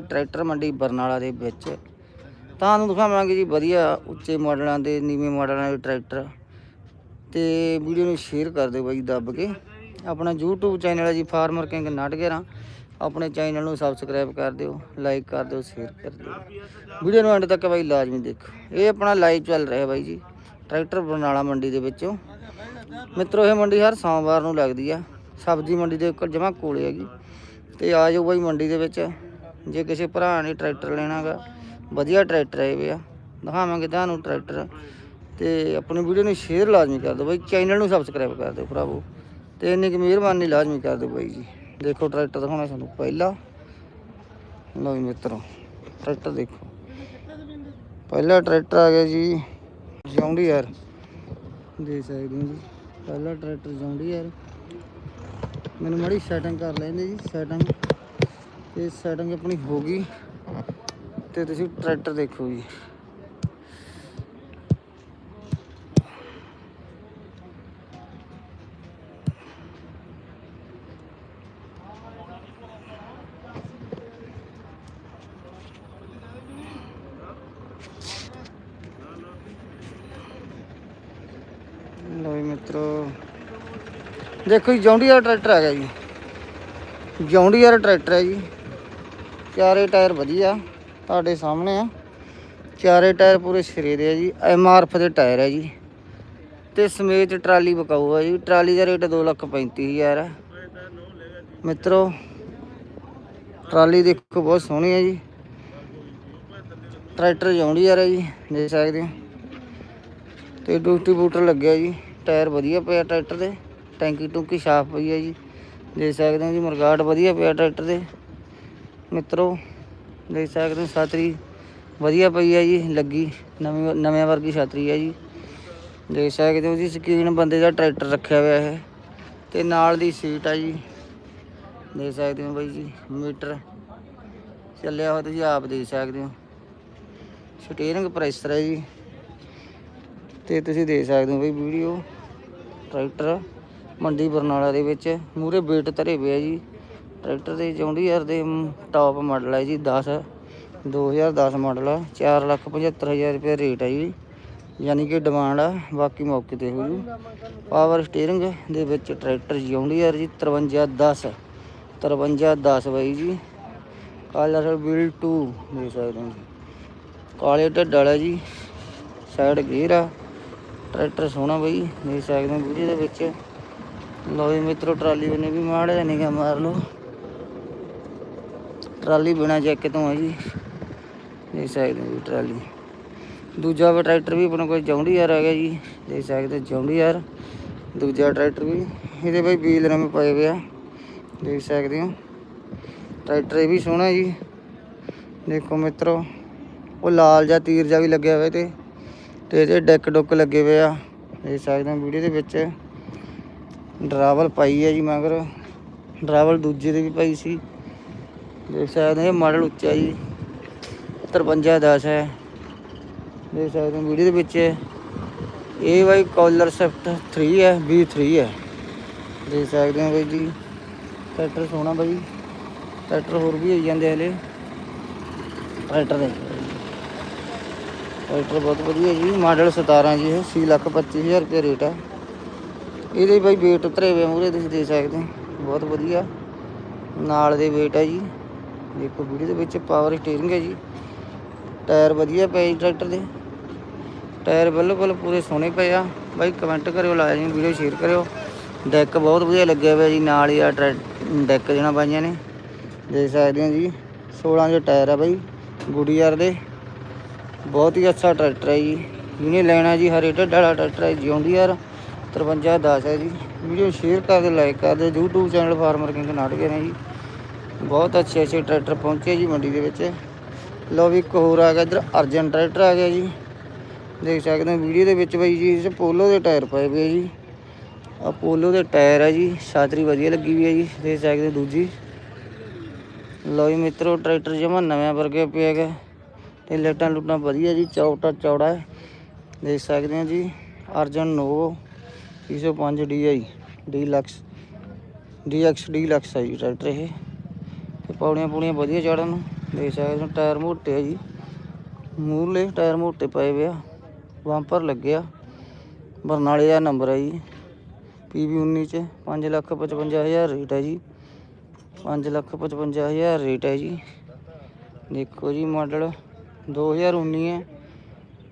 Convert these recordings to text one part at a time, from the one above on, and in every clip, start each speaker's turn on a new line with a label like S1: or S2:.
S1: Tractor ਮੰਡੀ ਬਰਨਾਲਾ ਦੇ ਵਿੱਚ। ਤੁਹਾਨੂੰ ਦਿਖਾਵਾਂਗੇ ਜੀ ਵਧੀਆ ਉੱਚੇ ਮਾਡਲਾਂ ਦੇ, ਨੀਵੇਂ ਮਾਡਲਾਂ ਦੇ ਟਰੈਕਟਰ। ਤੇ ਵੀਡੀਓ ਨੂੰ ਸ਼ੇਅਰ ਕਰ ਦਿਓ ਬਾਈ ਦੱਬ ਕੇ। ਆਪਣਾ YouTube ਚੈਨਲ ਹੈ ਜੀ ਫਾਰਮਰ ਕਿੰਗ ਨਾਟਗੇਰਾ ਆਪਣੇ ਚੈਨਲ ਨੂੰ ਸਬਸਕ੍ਰਾਈਬ ਕਰ ਦਿਓ ਲਾਈਕ ਕਰ ਦਿਓ ਸ਼ੇਅਰ ਕਰ ਦਿਓ। ਵੀਡੀਓ ਨੂੰ ਐਂਡ ਤੱਕ ਬਾਈ ਲਾਜ਼ਮੀ ਦੇਖੋ। ਇਹ ਆਪਣਾ ਲਾਈਵ ਚੱਲ ਰਿਹਾ ਬਾਈ ਜੀ, ਟਰੈਕਟਰ ਬਰਨਾਲਾ ਮੰਡੀ ਦੇ ਵਿੱਚੋਂ। ਮਿੱਤਰੋ, ਇਹ ਮੰਡੀ ਹਰ ਸੋਮਵਾਰ ਨੂੰ ਲੱਗਦੀ ਆ। ਸਬਜ਼ੀ ਮੰਡੀ ਦੇ ਉੱਪਰ ਜਮਾ ਕੋਲੇ ਹੈਗੀ ਤੇ ਆ ਜਾਓ ਬਾਈ ਮੰਡੀ ਦੇ ਵਿੱਚ। ਜੇ ਕਿਸੇ ਭਰਾ ਨੇ ਟਰੈਕਟਰ ਲੈਣਾਗਾ ਵਧੀਆ ਟਰੈਕਟਰ ਹੈ ਵੇ ਆ। ਦਿਖਾਵਾਂਗੇ ਤੁਹਾਨੂੰ ਟਰੈਕਟਰ। ਤੇ ਆਪਣੀ ਵੀਡੀਓ ਨੂੰ ਸ਼ੇਅਰ ਲਾਜ਼ਮੀ ਕਰ ਦਿਓ ਬਾਈ ਚੈਨਲ ਨੂੰ ਸਬਸਕ੍ਰਾਈਬ ਕਰ ਦਿਓ ਭਰਾਵੋ। ਤੇ ਇੰਨੀ ਕੁ ਮਿਹਰਬਾਨੀ ਲਾਜ਼ਮੀ ਕਰ ਦਿਓ ਬਾਈ ਜੀ। ਦੇਖੋ ਟਰੈਕਟਰ ਦਿਖਾਉਣਾ ਤੁਹਾਨੂੰ ਪਹਿਲਾ। ਲਓ ਜੀ ਮਿੱਤਰੋ, ਟਰੈਕਟਰ ਦੇਖੋ। ਪਹਿਲਾ ਟਰੈਕਟਰ ਆ ਗਿਆ ਜੀ ਜੌਂਡੀ ਯਾਰ ਦੇ ਸਕਦੇ ਹੋ ਜੀ, ਪਹਿਲਾ ਟਰੈਕਟਰ ਜੌਂਡੀ ਯਾਰ ਮੈਨੂੰ ਮਾੜੀ ਸੈਟਿੰਗ ਕਰ ਲੈਂਦੇ ਜੀ ਸੈਟਿੰਗ ਤੇ ਸੈਟਿੰਗ ਆਪਣੀ ਹੋ ਗਈ ਤੇ ਤੁਸੀਂ ਟਰੈਕਟਰ ਦੇਖੋ ਜੀ। ਲਓ ਮਿੱਤਰੋ। ਦੇਖੋ ਜੀ, ਜੌਂਡੀਆਰ ਟਰੈਕਟਰ ਆ ਗਿਆ ਜੀ। ਜੌਂਡੀਆਰ ਟਰੈਕਟਰ ਹੈ ਜੀ। ਚਾਰੇ ਟਾਇਰ ਵਧੀਆ ਤੁਹਾਡੇ ਸਾਹਮਣੇ ਆ। ਚਾਰੇ ਟਾਇਰ ਪੂਰੇ ਸਿਰੇ ਦੇ ਆ ਜੀ ਐਮਆਰਐਫ ਦੇ ਟਾਇਰ ਹੈ ਜੀ। ਤੇ ਸਮੇਤ ਟਰਾਲੀ ਬਕਾਊ ਆ ਜੀ, ਟਰਾਲੀ ਦਾ ਰੇਟ 235000 ਹੈ ਮਿੱਤਰੋ, ਟਰਾਲੀ ਦੇਖੋ ਬਹੁਤ ਸੋਹਣੀ ਹੈ ਜੀ। ਟਰੈਕਟਰ ਜੌਂਡੀਆਰ ਹੈ ਜੀ ਦੇਖ ਸਕਦੇ ਹੋ। ਤੇ ਡਿਸਟ੍ਰੀਬਿਊਟਰ ਲੱਗਿਆ ਜੀ, ਟਾਇਰ ਵਧੀਆ ਪਿਆ ਟਰੈਕਟਰ ਦੇ। ਟੈਂਕੀ ਟੁੰਕੀ ਸਾਫ਼ ਪਈ ਹੈ ਜੀ, ਦੇਖ ਸਕਦੇ ਹੋ ਜੀ, ਮਰਗਾਟ ਵਧੀਆ ਪਿਆ ਟਰੈਕਟਰ ਦੇ। ਮਿੱਤਰੋ, ਦੇਖ ਸਕਦੇ ਹੋ ਛਾਤਰੀ ਵਧੀਆ ਪਈ ਹੈ ਜੀ, ਲੱਗੀ ਨਵੀਂ ਨਵੇਂ ਵਰਗੀ ਛਾਤਰੀ ਹੈ ਜੀ। ਦੇਖ ਸਕਦੇ ਹੋ ਜੀ, ਸਕੀਨ ਬੰਦੇ ਦਾ ਟਰੈਕਟਰ ਰੱਖਿਆ ਹੋਇਆ ਹੈ ਤੇ ਨਾਲ ਦੀ ਸੀਟ ਆ ਜੀ। ਦੇਖ ਸਕਦੇ ਹੋ ਬਾਈ ਜੀ, ਮੀਟਰ ਚੱਲਿਆ ਹੋਇਆ, ਤੁਸੀਂ ਆਪ ਦੇਖ ਸਕਦੇ ਹੋ। ਸਟੀਅਰਿੰਗ ਪ੍ਰੈਸ਼ਰ ਹੈ ਜੀ। ਤੇ ਤੁਸੀਂ ਦੇਖ ਸਕਦੇ ਹੋ ਬਈ, ਵੀਡੀਓ, ਟਰੈਕਟਰ ਮੰਡੀ ਬਰਨਾਲਾ ਦੇ ਵਿੱਚ, ਮੂਰੇ ਵੇਟ ਧਰੇ ਪਿਆ ਜੀ। ਟਰੈਕਟਰ ਦੇ ਜੌਂਡੀਅਰ ਦੇ ਟਾਪ ਮਾਡਲ ਹੈ ਜੀ 10 2010 ਮਾਡਲ ਆ 475000 ਰੁਪਏ ਰੇਟ ਹੈ ਜੀ। ਯਾਨੀ ਕਿ ਡਿਮਾਂਡ ਆ, ਬਾਕੀ ਮੌਕੇ ਤੇ ਹੋ ਜੂ। ਪਾਵਰ ਸਟੀਅਰਿੰਗ ਦੇ ਵਿੱਚ ਟਰੈਕਟਰ ਜੌਂਡੀਅਰ ਜੀ 5310 5310 ਬਾਈ ਜੀ। ਕਲਰ ਬਿਲ 2 ਦੇ ਸਕਦੇ ਹੋ ਜੀ ਕਾਲੇ ਢੱਡ ਵਾਲਾ ਜੀ ਸਾਈਡ ਗੇਅਰ ਆ। ਟਰੈਕਟਰ ਸੋਹਣਾ ਬਈ ਦੇ ਸਕਦੇ ਹੋ ਵੀਡੀਓ ਦੇ ਵਿੱਚ। ਲਓ ਜੀ ਮਿੱਤਰੋ, ਟਰਾਲੀ ਬਨੇ ਵੀ ਮਾੜਾ ਜਿਹਾ ਨਿਗਾ ਮਾਰ ਲਓ। ਟਰਾਲੀ ਬਿਨਾ ਚੈੱਕ ਤੋਂ ਹੈ ਜੀ। ਦੇਖ ਸਕਦੇ ਹੋ ਜੀ ਟਰਾਲੀ। ਦੂਜਾ ਵੀ ਟਰੈਕਟਰ ਵੀ ਆਪਣੇ ਕੋਲ ਜੌਂਡੀ ਯਾਰ ਹੈਗਾ ਜੀ। ਦੇਖ ਸਕਦੇ ਹੋ ਜੌਂਡੀ ਯਾਰ ਦੂਜਾ ਟਰੈਕਟਰ ਵੀ। ਇਹਦੇ ਬਈ ਵੀਲ ਨਵੇਂ ਪਏ ਪਿਆ ਦੇਖ ਸਕਦੇ ਹੋ। ਟਰੈਕਟਰ ਇਹ ਵੀ ਸੋਹਣਾ ਜੀ। ਦੇਖੋ ਮਿੱਤਰੋ, ਉਹ ਲਾਲ ਜਾਂ ਤੀਰ ਜਾਂ ਵੀ ਲੱਗਿਆ ਹੋਇਆ ਤੇ ਤੇ ਇਹਦੇ ਡੈਕ ਡੁੱਕ ਲੱਗੇ ਹੋਏ ਆ। ਦੇਖ ਸਕਦੇ ਹੋ ਵੀਡੀਓ ਦੇ ਵਿੱਚ। ਡਰਾਵਲ ਪਾਈ ਹੈ ਜੀ ਮਗਰ। ਡਰਾਵਲ ਦੂਜੇ ਦੇ ਵੀ ਪਾਈ ਸੀ। ਦੇਖ ਸਕਦੇ ਹੋ, ਇਹ ਮਾਡਲ ਉੱਚਾ ਜੀ 5310 ਹੈ। ਦੇਖ ਸਕਦੇ ਹੋ ਵੀਡੀਓ ਦੇ ਵਿੱਚ ਇਹ। ਬਾਈ ਕਾਲਰ ਸਵਿਫਟ 3 ਹੈ V3 ਹੈ। ਦੇਖ ਸਕਦੇ ਹੋ ਬਾਈ ਜੀ, ਟਰੈਕਟਰ ਸੋਹਣਾ ਬਾਈ। ਟਰੈਕਟਰ ਹੋਰ ਵੀ ਹੋਈ ਜਾਂਦੇ ਹਲੇ। ਟਰੈਕਟਰ ਦੇ। ਟਰੈਕਟਰ ਬਹੁਤ ਵਧੀਆ ਜੀ, ਮਾਡਲ 17 ਜੀ, ਇਹ 6 ਲੱਖ 25000 ਰੁਪਏ ਰੇਟ ਹੈ। ਇਹਦੇ ਬਾਈ ਵੇਟ ਉਤਰੇ ਹੋਏ ਮੂਰੇ ਤੁਸੀਂ ਦੇਖ ਸਕਦੇ ਹੋ, ਬਹੁਤ ਵਧੀਆ। ਨਾਲ ਦੇ ਵੇਟ ਹੈ ਜੀ। ਦੇਖੋ ਵੀਡੀਓ ਦੇ ਵਿੱਚ ਪਾਵਰ ਸਟੀਅਰਿੰਗ ਹੈ ਜੀ। ਟਾਇਰ ਵਧੀਆ ਪਏ ਜੀ ਟਰੈਕਟਰ ਦੇ। ਟਾਇਰ ਬਿਲਕੁਲ ਪੂਰੇ ਸੋਹਣੇ ਪਏ ਆ। ਬਾਈ ਕਮੈਂਟ ਕਰਿਓ, ਲਾਇਆ ਜੀ ਵੀਡੀਓ ਸ਼ੇਅਰ ਕਰਿਓ। ਡੈਕ ਬਹੁਤ ਵਧੀਆ ਲੱਗਿਆ ਹੋਇਆ ਜੀ, ਨਾਲ ਹੀ ਆ ਡੈਕ ਜਿਹੜਾ ਪਾਈਆਂ ਨੇ। ਦੇਖ ਸਕਦੇ ਹੋ ਜੀ 16 ਦੇ ਟਾਇਰ ਆ ਬਾਈ, ਗੁਡੀਆਰ ਦੇ। ਬਹੁਤ ਹੀ ਅੱਛਾ ਟਰੈਕਟਰ ਹੈ ਜੀ। ਜਿਹਨੇ ਲੈਣਾ ਜੀ ਹਰੇ ਢੱਡ ਵਾਲਾ ਟਰੈਕਟਰ ਹੈ ਜਿਉਂਦੀ ਜੌਂਡੀਆਰ 5310 ਹੈ ਜੀ। ਵੀਡੀਓ ਸ਼ੇਅਰ ਕਰ ਦਿਓ ਲਾਈਕ ਕਰ ਦਿਓ। YouTube ਚੈਨਲ ਫਾਰਮਰ ਕਿੰਗ ਨਾਟਕ ਨੇ ਜੀ। ਬਹੁਤ ਅੱਛੇ ਅੱਛੇ ਟਰੈਕਟਰ ਪਹੁੰਚੇ ਜੀ ਮੰਡੀ ਦੇ ਵਿੱਚ। ਲਓ ਵੀ ਇੱਕ ਹੋਰ ਆ ਗਿਆ ਇੱਧਰ, ਅਰਜਨ ਟਰੈਕਟਰ ਆ ਗਿਆ ਜੀ। ਦੇਖ ਸਕਦੇ ਹੋ ਵੀਡੀਓ ਦੇ ਵਿੱਚ ਬਾਈ ਜੀ, ਇਸ ਪੋਲੋ ਦੇ ਟਾਇਰ ਪਏ ਪਏ ਜੀ। ਆ ਪੋਲੋ ਦੇ ਟਾਇਰ ਹੈ ਜੀ, ਛਾਤਰੀ ਵਧੀਆ ਲੱਗੀ ਹੋਈ ਹੈ ਜੀ, ਦੇਖ ਸਕਦੇ ਹੋ ਦੂਜੀ। ਲਓ ਜੀ ਮਿੱਤਰੋ, ਟਰੈਕਟਰ ਜਮਾ ਨਵੇਂ ਵਰਗੇ ਪਿਆ ਹੈਗਾ। ਤੇ ਲਾਈਟਾਂ ਲੁੱਟਾਂ ਵਧੀਆ ਜੀ ਚੌਟਾ ਚੌੜਾ। ਹੈ ਦੇਖ ਸਕਦੇ ਹੋ ਜੀ, Arjun Novo 305 DI deluxe DX deluxe ਹੈ ਜੀ ਟਰੈਕਟਰ ਇਹ। ਤੇ ਪੌੜੀਆਂ ਪੌੜੀਆਂ ਵਧੀਆ ਚੜਨ ਨੂੰ। ਦੇਖ ਸਕਦੇ ਹੋ, ਟਾਇਰ ਮੋਟੇ ਆ ਜੀ। ਮੂਰਲੇ ਟਾਇਰ ਮੋਟੇ ਪਏ ਵੇ ਆ, ਬੰਪਰ ਲੱਗਿਆ। ਬਰਨਾਲੇ ਦਾ ਨੰਬਰ ਹੈ ਜੀ। ਪੀਵੀ 19 ਚ 555000 ਰੇਟ ਹੈ ਜੀ। 555000 ਰੇਟ ਹੈ ਜੀ। ਦੇਖੋ ਜੀ ਮਾਡਲ 2019 ਹੈ।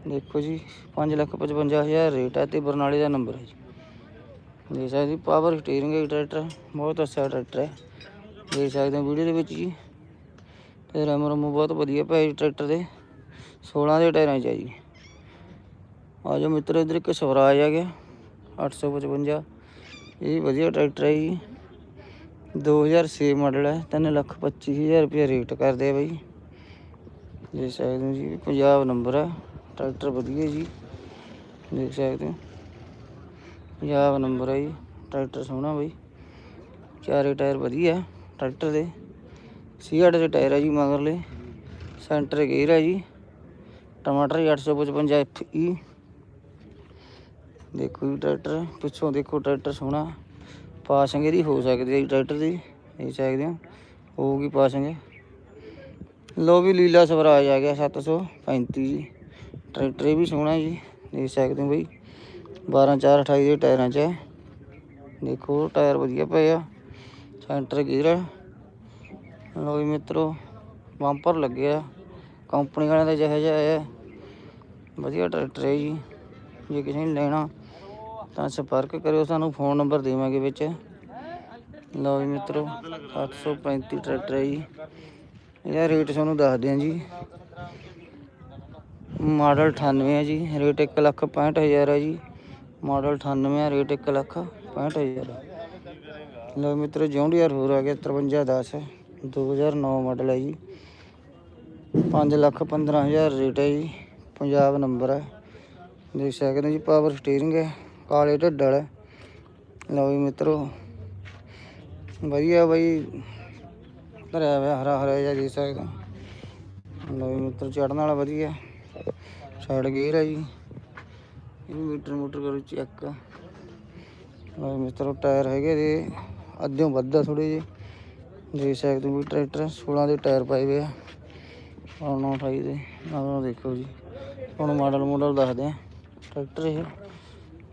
S1: ਦੇਖੋ ਜੀ 555000 ਰੇਟ ਹੈ ਤੇ ਬਰਨਾਲੇ ਦਾ ਨੰਬਰ ਹੈ ਜੀ। ਦੇਖ ਸਕਦੇ ਹੋ ਪਾਵਰ ਸਟੀਅਰਿੰਗ ਹੈ ਟਰੈਕਟਰ ਬਹੁਤ ਅੱਛਾ ਟਰੈਕਟਰ ਹੈ ਦੇਖ ਸਕਦੇ ਹੋ ਵੀਡੀਓ ਦੇ ਵਿੱਚ ਜੀ। ਤੇ ਰਮ ਰਮ ਬਹੁਤ ਵਧੀਆ ਪਿਆ ਜੀ ਟਰੈਕਟਰ ਦੇ। 16 ਦੇ ਟਾਇਰਾਂ 'ਚ ਆ ਜੀ। ਆ ਜਾਓ ਮਿੱਤਰ ਇਧਰ ਇੱਕ ਸਵਰਾਜ ਆ ਗਿਆ। 855 ਇਹ ਵਧੀਆ ਟਰੈਕਟਰ ਹੈ ਜੀ। 2006 ਮਾਡਲ ਹੈ 3 ਲੱਖ 25000 ਰੁਪਏ ਰੇਟ ਕਰਦੇ ਆ ਬਾਈ ਦੇਖ ਸਕਦੇ ਹੋ ਜੀ ਇਹ ਪੰਜਾਬ ਨੰਬਰ ਹੈ ਟਰੈਕਟਰ ਵਧੀਆ ਜੀ। ਦੇਖ ਸਕਦੇ ਹੋ। ਪੰਜਾਬ ਨੰਬਰ ਹੈ ਜੀ। ਟਰੈਕਟਰ ਸੋਹਣਾ ਬਾਈ। ਚਾਰੇ ਟਾਇਰ ਵਧੀਆ। ਟਰੈਕਟਰ ਦੇ। ਸੀਆਰ ਦੇ ਟਾਇਰ ਹੈ ਜੀ ਮਗਰਲੇ। ਸੈਂਟਰ ਗੇਅਰ ਹੈ ਜੀ। ਟਮਾਟਰ 855 FE ਦੇਖੋ ਜੀ ਟਰੈਕਟਰ। ਪਿੱਛੋਂ ਦੇਖੋ ਟਰੈਕਟਰ ਸੋਹਣਾ। ਪਾਸਿੰਗ ਇਹਦੀ ਹੋ ਸਕਦੀ ਹੈ ਜੀ ਟਰੈਕਟਰ ਦੀ। ਇਹ ਸਕਦੇ ਹੋ ਹੋਊਗੀ ਪਾਸਿੰਗ। ਲੋ ਵੀ ਲੀਲਾ ਸਵਰਾਜ ਆ ਗਿਆ 735 ਜੀ। ਟਰੈਕਟਰ ਇਹ ਵੀ ਸੋਹਣਾ ਜੀ। ਦੇਖ ਸਕਦੇ ਹੋ ਬਈ। 12 4 28 ਦੇ ਟਾਇਰਾਂ 'ਚ ਹੈ ਦੇਖੋ ਟਾਇਰ ਵਧੀਆ ਪਏ ਆ। ਸੈਂਟਰ ਗੇਅਰ ਹੈ। ਲੋ ਵੀ ਮਿੱਤਰੋ ਬੰਪਰ ਲੱਗਿਆ ਕੰਪਨੀ ਵਾਲਿਆਂ ਦਾ ਜਿਹੋ ਜਿਹਾ ਹੈ। ਵਧੀਆ ਟਰੈਕਟਰ ਹੈ ਜੀ। ਜੇ ਕਿਸੇ ਨੇ ਲੈਣਾ, ਤਾਂ ਸੰਪਰਕ ਕਰਿਓ। ਸਾਨੂੰ ਫੋਨ ਨੰਬਰ ਦੇਵਾਂਗੇ ਵਿੱਚ। ਲਓ ਜੀ ਮਿੱਤਰੋ 735 ਟਰੈਕਟਰ ਹੈ ਜੀ। ਇਹਦਾ ਰੇਟ ਤੁਹਾਨੂੰ ਦੱਸ ਦਿਆਂ ਜੀ। ਮਾਡਲ 98 ਹੈ ਜੀ। ਰੇਟ 1 ਲੱਖ 65000 ਹੈ ਜੀ। ਮਾਡਲ 98 ਹੈ ਰੇਟ 1 ਲੱਖ 65000 ਲਓ ਮਿੱਤਰੋ ਜੌਂਡੀਆਰ ਹੋਰ ਆ ਗਿਆ 5310 2009 ਮਾਡਲ ਹੈ ਜੀ। 5 ਲੱਖ 15000 ਰੇਟ ਹੈ ਜੀ, ਪੰਜਾਬ ਨੰਬਰ ਹੈ। ਦੇਖ ਸਕਦੇ ਹੋ ਜੀ ਪਾਵਰ ਸਟੀਅਰਿੰਗ ਹੈ, ਕਾਲੇ ਢੱਡਲ ਹੈ। ਲਓ ਜੀ ਮਿੱਤਰੋ, ਵਧੀਆ ਬਈ, ਭਰਿਆ ਹੋਇਆ ਹਰਾ ਹਰਾ ਜਿਹਾ ਦੇਖ ਸਕਦਾ ਹੋ। ਲਓ ਜੀ ਮਿੱਤਰ ਚੜਨ ਵਾਲਾ ਵਧੀਆ ਸਾਈਡ ਗੇਅਰ ਹੈ ਜੀ। ਇਹਨੂੰ ਮੀਟਰ ਮੋਟਰ ਕਰੋ ਚੈੱਕ ਲਓ ਜੀ ਮਿੱਤਰੋ, ਟਾਇਰ ਹੈਗੇ ਦੇ ਅੱਧਿਓਂ ਵੱਧਾ ਥੋੜੇ ਜਿਹੇ। ਦੇਖ ਸਕਦੇ ਹੋ ਵੀ ਟਰੈਕਟਰ 16 ਦੇ ਟਾਇਰ ਪਾਏ ਹੋਏ ਆ। ਹੁਣ 28 ਦੇ। ਨਾਲ ਦੇਖੋ ਜੀ। ਹੁਣ ਮਾਡਲ ਮੋਡਲ ਦੱਸਦੇ ਆ। ਟਰੈਕਟਰ ਇਹ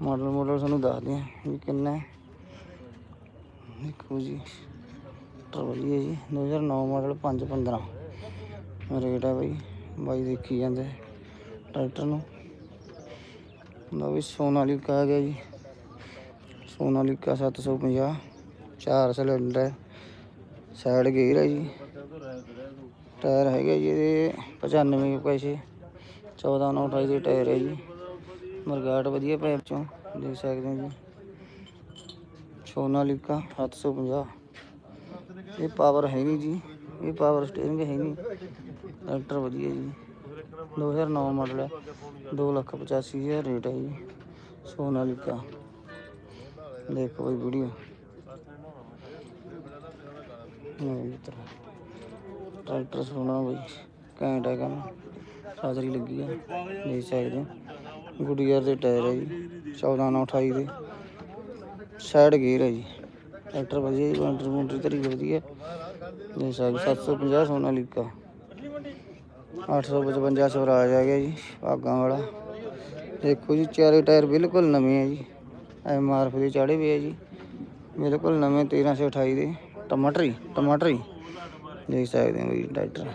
S1: ਮਾਡਲ ਮੋਡਲ ਸਾਨੂੰ ਦੱਸਦੇ ਆ ਵੀ ਕਿੰਨਾ ਹੈ। ਦੇਖੋ ਜੀ। ਟਰੈਕਟਰ ਵਧੀਆ ਜੀ। 2009 ਮਾਡਲ 515 ਰੇਟ ਹੈ ਬਾਈ। ਬਾਈ ਦੇਖੀ ਜਾਂਦੇ ਟਰੈਕਟਰ ਨੂੰ। ਲਓ ਵੀ ਸੋਨਾਲੀਕਾ ਆ ਗਿਆ ਜੀ। ਸੋਨਾਲੀਕਾ 750 ਚਾਰ ਸਿਲੰਡਰ ਹੈ। ਸਾਈਡ ਗੇਅਰ ਹੈ ਜੀ। ਟਾਇਰ ਹੈਗਾ ਜੀ ਇਹਦੇ 95 ਪੈਸੇ। 14 9 28 ਦੇ ਟਾਇਰ ਹੈ ਜੀ। ਮਰਗਾਟ ਵਧੀਆ ਪੈਪ ਚੋਂ, ਦੇਖ ਸਕਦੇ ਹੋ ਜੀ। ਸੋਨਾਲੀਕਾ 750 ਇਹ ਪਾਵਰ ਹੈ ਨਹੀਂ ਜੀ। ਇਹ ਪਾਵਰ ਸਟੀਅਰਿੰਗ ਹੈ ਨਹੀਂ ਟਰੈਕਟਰ ਵਧੀਆ ਜੀ। 2009 ਮਾਡਲ ਹੈ। 2 ਲੱਖ 85 ਹਜ਼ਾਰ ਰੇਟ ਹੈ ਜੀ। ਸੋਨਾਲੀਕਾ ਦੇਖੋ ਬਈ ਵੀਡੀਓ ਟਰੈਕਟਰ ਸੋਹਣਾ ਬਈ, ਘੈਂਟ ਹੈ ਕੰਮ। ਸਾਦਰੀ ਲੱਗੀ ਆ, ਦੇਖ ਸਕਦੇ ਹੋ। ਗੁੱਡੀਅਰ ਦੇ ਟਾਇਰ ਹੈ ਜੀ 14 9 28 ਦੇ। ਸਾਈਡ ਗੇਅਰ ਹੈ ਜੀ। ਟਰੈਕਟਰ ਵਧੀਆ ਜੀ ਬਾਉਂਡਰੀ ਬਾਉਂਡਰੀ ਤਰੀ ਵਧੀਆ ਦੇਖ ਸਕਦੇ 750 ਸੋਨਾ ਲੀਕਾ। 855 ਸਵਰਾਜ ਆ ਗਿਆ ਜੀ, ਭਾਗਾਂ ਵਾਲਾ। ਦੇਖੋ ਜੀ, ਚਾਰੇ ਟਾਇਰ ਬਿਲਕੁਲ ਨਵੇਂ ਆ ਜੀ। ਐਮ ਆਰ ਦੇ ਚਾੜੇ ਹੋਏ ਆ ਜੀ। ਬਿਲਕੁਲ ਨਵੇਂ 1328 ਦੇ। ਟਮਾਟਰ ਟਮਾਟਰ ਟਮਾਟਰੀ ਦੇਖ ਸਕਦੇ ਹੋ ਜੀ ਟਰੈਕਟਰ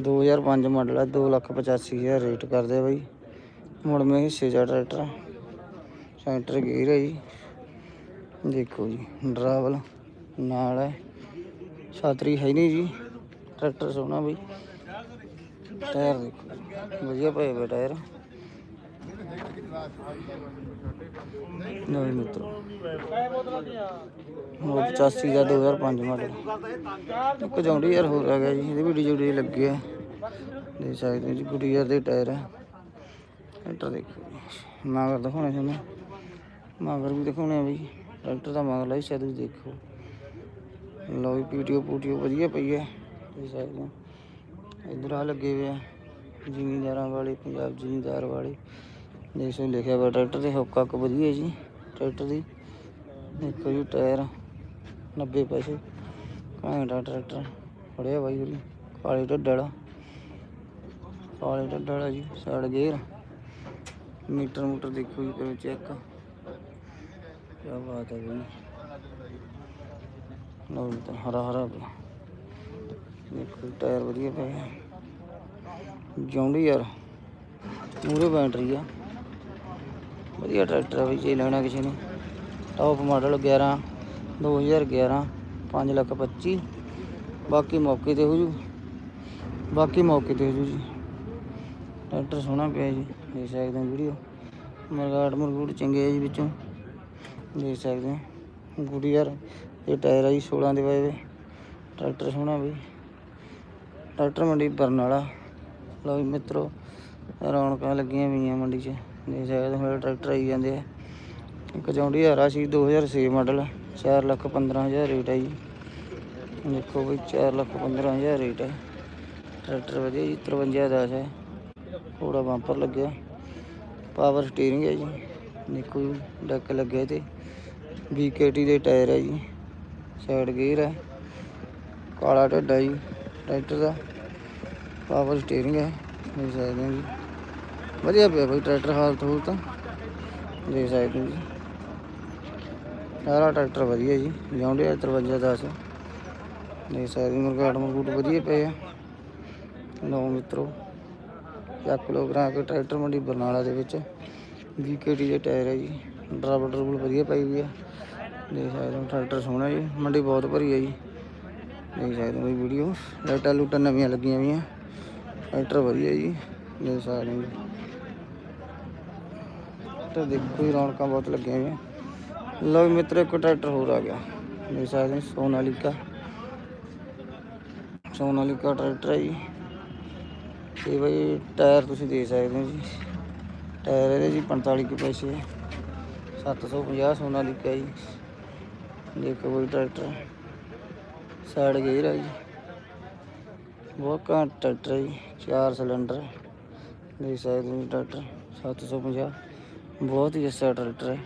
S1: 2005 ਮਾਡਲ ਹੈ 285000 ਰੇਟ ਕਰਦੇ ਆ ਮੁੜ ਮੁੜਵੇਂ ਹਿੱਸੇ ਦਾ ਟਰੈਕਟਰ ਸੈਂਟਰ ਗੇਅਰ ਹੈ ਜੀ ਦੇਖੋ ਜੀ ਡਰਾਵਲ ਨਾਲ ਹੈ ਛਾਤਰੀ ਹੈ ਨਹੀਂ ਜੀ ਟਰੈਕਟਰ ਸੋਹਣਾ ਬਈ ਟਾਇਰ ਦੇਖੋ ਵਧੀਆ ਪਏ ਹੋਏ ਟਾਇਰ ਨਵੇਂ ਮਿੱਤਰੋ। ਉਹ 85 ਦਾ 2005 ਮਾਡਲ। ਇੱਕ ਜੌਂਡੀ ਯਾਰ ਹੋਰ ਆ ਗਿਆ ਜੀ, ਇਹਦੇ ਵੀ ਡੀਜੇ ਲੱਗੇ ਆ। ਦੇਖ ਸਕਦੇ ਹੋ ਜੀ ਗੁੱਡੀਅਰ ਦੇ ਟਾਇਰ ਆ। ਟਰੈਕਟਰ ਦੇਖੋ ਜੀ। ਮਗਰ ਦਿਖਾਉਣੇ ਤੁਹਾਨੂੰ ਮਗਰ ਵੀ ਦਿਖਾਉਣੇ ਆ ਬਈ। ਟਰੈਕਟਰ ਦਾ ਮਗਰ ਲਈ ਸ਼ਾਇਦ ਤੁਸੀਂ ਦੇਖੋ। ਲਓ ਵੀ ਪੀਟੀਓ ਪੂਟੀਓ ਵਧੀਆ ਪਈ ਹੈ ਦੇਖ ਸਕਦੇ ਹੋ। ਇਧਰ ਆ ਲੱਗੇ ਹੋਏ ਆ। ਜ਼ਿਮੀਂਦਾਰਾਂ ਵਾਲੇ, ਪੰਜਾਬ ਜ਼ਿਮੀਂਦਾਰ ਵਾਲੇ। ਦੇਖ ਸਕਦੇ ਲਿਖਿਆ ਹੋਇਆ ਟਰੈਕਟਰ ਦੇ ਹੁੱਕ ਹੱਕ ਵਧੀਆ ਜੀ, ਟਰੈਕਟਰ ਦੀ। ਦੇਖੋ ਜੀ, ਟਾਇਰ 90 ਪੈਸੇ, ਘੈਂਟਾ ਟਰੈਕਟਰ। ਫੜਿਆ ਬਾਈ ਹੋਰੀ ਕਾਲੇ ਢੱਡ ਵਾਲਾ। ਕਾਲੇ ਢੱਡ ਵਾਲਾ ਜੀ, ਸਾਈਡ ਗੇਅਰ। ਮੀਟਰ ਮੂਟਰ ਦੇਖੋ ਜੀ ਕਰੋ ਚੈੱਕ ਕੀ ਬਾਤ ਹੈ ਜੀ ਲਓ ਤਾਂ ਹਰਾ ਹਰਾ ਪਿਆ। ਦੇਖੋ ਟਾਇਰ ਵਧੀਆ ਪਏ ਜੌਂਡੀ ਯਾਰ ਮੂਰੇ ਬੈਟਰੀ ਆ। ਵਧੀਆ ਟਰੈਕਟਰ ਆ ਵੀ, ਜੇ ਲੈਣਾ ਕਿਸੇ ਨੇ। ਟੌਪ ਮਾਡਲ 11 2011 5 ਲੱਖ 25 ਬਾਕੀ ਮੌਕੇ ਤੇ ਹੋ ਜੂ। ਬਾਕੀ ਮੌਕੇ ਤੇ ਹੋ ਜੂ ਜੀ। ਟਰੈਕਟਰ ਸੋਹਣਾ ਪਿਆ ਜੀ, ਦੇਖ ਸਕਦੇ ਹੋ ਵੀਡੀਓ। ਮਰਗਾਟ ਮਰਗੂੜ ਚੰਗੇ ਆ ਜੀ ਵਿੱਚੋਂ। ਦੇਖ ਸਕਦੇ ਹੋ। ਗੁੱਡੀ ਯਾਰ ਇਹ ਟਾਇਰ ਆ ਜੀ 16 ਦੇ ਵਾਏ ਟਰੈਕਟਰ ਸੋਹਣਾ ਬਈ। ਟਰੈਕਟਰ ਮੰਡੀ ਬਰਨਾਲਾ। ਲਓ ਮਿੱਤਰੋ, ਰੌਣਕਾਂ ਲੱਗੀਆਂ ਹੋਈਆਂ ਮੰਡੀ 'ਚ। ਦੇਖ ਸਕਦੇ ਹੋ ਟਰੈਕਟਰ ਆਈ ਜਾਂਦੇ ਆ। ਇੱਕ ਜੌਂਡੀ ਹਰਾ ਸੀ 2006 ਮਾਡਲ 4 ਲੱਖ 15000 ਰੇਟ ਹੈ ਜੀ। ਦੇਖੋ ਬਈ 4 ਲੱਖ 15000 ਰੇਟ ਹੈ ਟਰੈਕਟਰ ਵਧੀਆ ਜੀ 5310 ਹੈ ਥੋੜਾ ਬੰਪਰ ਲੱਗਿਆ। ਪਾਵਰ ਸਟੀਅਰਿੰਗ ਹੈ ਜੀ। ਦੇਖੋ ਜੀ ਡੈਕ ਲੱਗਿਆ ਤੇ BKT ਦੇ ਟਾਇਰ ਹੈ ਜੀ। ਸਾਈਡ ਗੇਅਰ ਹੈ ਕਾਲਾ ਢੱਡਾ ਜੀ, ਟਰੈਕਟਰ ਦਾ। ਪਾਵਰ ਸਟੀਅਰਿੰਗ ਹੈ ਦੇਖ ਸਕਦੇ ਹੋ ਜੀ। ਵਧੀਆ ਪਿਆ ਬਈ, ਟਰੈਕਟਰ ਹਾਲਤ ਹੂਲਤ ਤਾਂ। ਦੇਖ ਸਕਦੇ ਹੋ ਜੀ। ਸਾਰਾ ਟਰੈਕਟਰ ਵਧੀਆ ਜੀ ਜੌਂਡੀਆ 5310 ਦੇਖ ਸਕਦੇ ਹੋ, ਮਰਗਾਟ ਮਰਗੂਟ ਵਧੀਆ ਪਏ ਆ। ਲਓ ਮਿੱਤਰੋ, ਚੱਕ ਲੋ ਕਰਾ ਕੇ ਟਰੈਕਟਰ ਮੰਡੀ ਬਰਨਾਲਾ ਦੇ ਵਿੱਚ। ਵੀਕੇਟੀ ਦੇ ਟਾਇਰ ਹੈ ਜੀ ਡਰਾਈਵਰ ਡਰੂਬਲ ਵਧੀਆ ਪਾਈ ਹੋਈ ਆ। ਦੇਖ ਸਕਦੇ ਹੋ, ਟਰੈਕਟਰ ਸੋਹਣਾ ਜੀ, ਮੰਡੀ ਬਹੁਤ ਭਰੀ ਹੈ ਜੀ। ਦੇਖ ਸਕਦੇ ਹੋ ਇਹ ਵੀਡੀਓ, ਲਾਈਟਾਂ ਲੂਟਾਂ ਨਵੀਆਂ ਲੱਗੀਆਂ ਹੋਈਆਂ। ਟਰੈਕਟਰ ਵਧੀਆ ਜੀ, ਦੇਖ ਸਕਦੇ ਹੋ। ਟਰੈਕਟਰ ਦੇਖੋ ਹੀ ਰੌਣਕਾਂ ਬਹੁਤ ਲੱਗੀਆਂ ਹੋਈਆਂ। ਲਓ ਮਿੱਤਰ, ਇੱਕ ਟਰੈਕਟਰ ਹੋਰ ਆ ਗਿਆ। ਦੇਖ ਸਕਦੇ ਹੋ ਸੋਨਾਲੀਕਾ ਸੋਨਾਲੀਕਾ ਟਰੈਕਟਰ ਹੈ ਜੀ। ਤੇ ਬਈ, ਟਾਇਰ ਤੁਸੀਂ ਦੇ ਸਕਦੇ ਹੋ ਜੀ। ਟਾਇਰ ਇਹਦੇ ਜੀ 45 ਕੁ ਪੈਸੇ 750 ਸੋਨਾਲੀਕਾ ਜੀ। ਦੇਖੋ ਬਈ, ਟਰੈਕਟਰ। ਸਾਈਡ ਗੇਅਰ ਹੈ ਜੀ। ਬਹੁਤ ਘੈਂਟ ਟਰੈਕਟਰ ਹੈ ਜੀ। ਚਾਰ ਸਿਲੰਡਰ ਦੇ ਸਕਦੇ ਹੋ ਜੀ, ਟਰੈਕਟਰ। 750 ਬਹੁਤ ਹੀ ਅੱਛਾ ਟਰੈਕਟਰ ਹੈ।